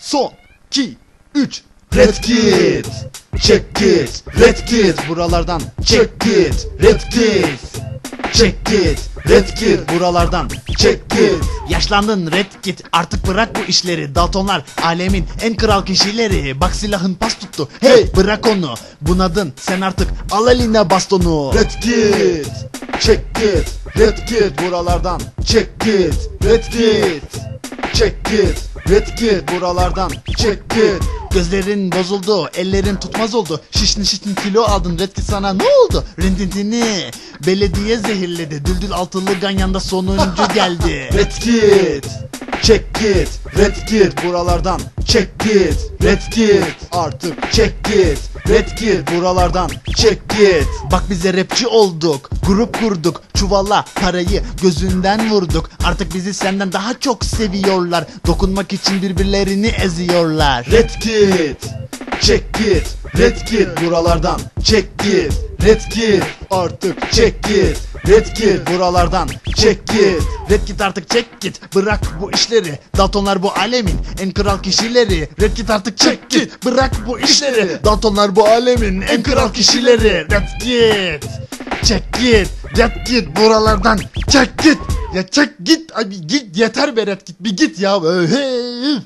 Son 2 3 Red Kit. Check git Red Kit. Buralardan Check git Red Kit. Check git Red Kit. Buralardan Check git Yaşlandın Red Kit. Artık bırak bu işleri. Daltonlar alemin en kral kişileri. Bak silahın pas tuttu. Hey bırak onu. Bunadın sen artık al eline bastonu. Red Kit. Check git Red Kit. Buralardan Check git Red Kit. Çek git Red git buralardan Çek git Gözlerin bozuldu ellerin tutmaz oldu. Şiştin şiştin kilo aldın Red git sana ne oldu? Rindintini Belediye zehirledi. Düldül altılı ganyanda sonuncu geldi. Red git Çek git Red git buralardan Çek git Red git. Artık çek git Red git buralardan Çek git. Bak bize rapçi olduk Grup kurduk Çuvalla parayı gözünden vurduk. Artık bizi senden daha çok seviyorlar Dokunmak için birbirlerini eziyorlar. Red git Çek git Red git buralardan Çek git Red git Artık çek git. Red git buralardan Çek git. Red git artık çek git. Bırak bu işleri. Daltonlar bu alemin en kral kişileri. Red git artık çek git. Bırak bu işleri. Daltonlar bu alemin en kral kişileri. Red git Çek git. Red git buralardan Çek git. Ya çek git Abi git. Yeter be Red git bir git ya. Hey.